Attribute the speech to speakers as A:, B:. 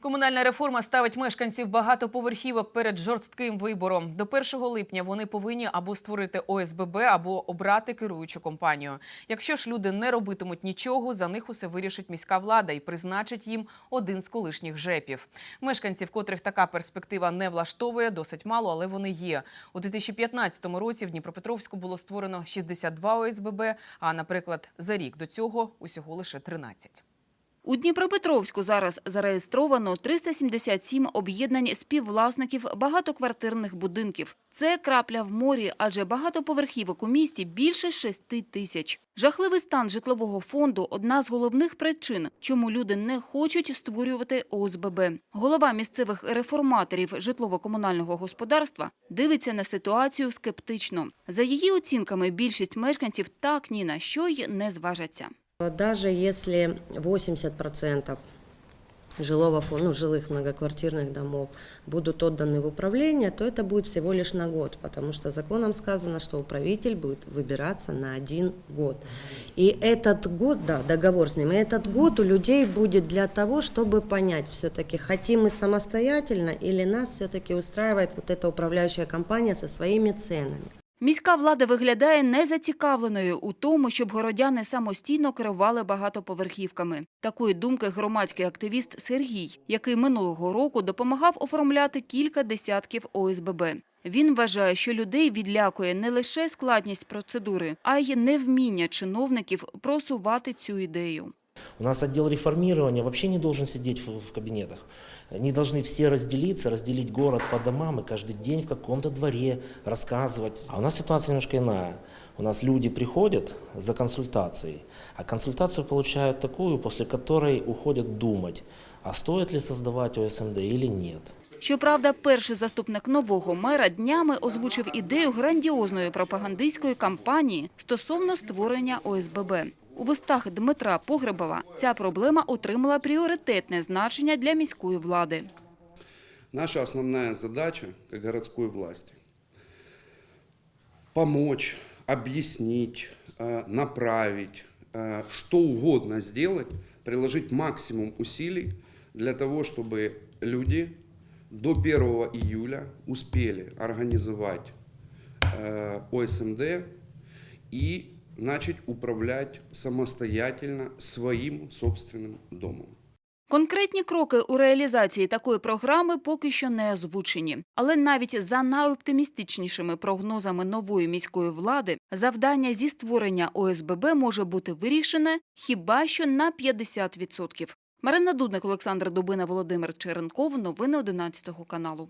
A: Комунальна реформа ставить мешканців багатоповерхівок перед жорстким вибором. До 1 липня вони повинні або створити ОСББ, або обрати керуючу компанію. Якщо ж люди не робитимуть нічого, за них усе вирішить міська влада і призначить їм один з колишніх ЖЕПів. Мешканців, котрих така перспектива не влаштовує, досить мало, але вони є. У 2015 році в Дніпропетровську було створено 62 ОСББ, а, наприклад, за рік до цього усього лише 13.
B: У Дніпропетровську зараз зареєстровано 377 об'єднань співвласників багатоквартирних будинків. Це крапля в морі, адже багатоповерхівок у місті більше 6 тисяч. Жахливий стан житлового фонду – одна з головних причин, чому люди не хочуть створювати ОСББ. Голова місцевих реформаторів житлово-комунального господарства дивиться на ситуацію скептично. За її оцінками, більшість мешканців так ні на що й не зважаться.
C: Даже если 80% жилого фонда, ну, жилых многоквартирных домов будут отданы в управление, то это будет всего лишь на год, потому что законом сказано, что управитель будет выбираться на один год. И этот год, да, договор с ним, и этот год у людей будет для того, чтобы понять все-таки, хотим мы самостоятельно или нас все-таки устраивает вот эта управляющая компания со своими ценами.
B: Міська влада виглядає незацікавленою у тому, щоб городяни самостійно керували багатоповерхівками. Такої думки громадський активіст Сергій, який минулого року допомагав оформляти кілька десятків ОСББ. Він вважає, що людей відлякує не лише складність процедури, а й невміння чиновників просувати цю ідею.
D: У нас отдел реформирования вообще не должен сидеть в, в кабинетах. Они должны все разделиться, разделить город по домам и каждый день в каком-то дворе рассказывать. А у нас ситуация немножко иная. У нас люди приходят за консультацией, а консультацию получают такую, после которой уходят думать, а стоит ли создавать ОСМД или нет.
B: Щоправда, перший заступник нового мера днями озвучив ідею грандіозної пропагандистської кампанії стосовно створення ОСББ. У вустах Дмитра Погребова ця проблема отримала пріоритетне значення для міської влади.
E: Наша основная задача, как городской власти, помочь, объяснить, э, направить, э, что угодно сделать, приложить максимум усилий для того, чтобы люди до 1 июля успели организовать э, ОСМД и начать управлять самостоятельно своим собственным домом.
B: Конкретні кроки у реалізації такої програми поки що не озвучені. Але навіть за найоптимістичнішими прогнозами нової міської влади, завдання зі створення ОСББ може бути вирішене хіба що на 50%. Марина Дудник, Олександр Дубина, Володимир Черенков. Новини 11 каналу.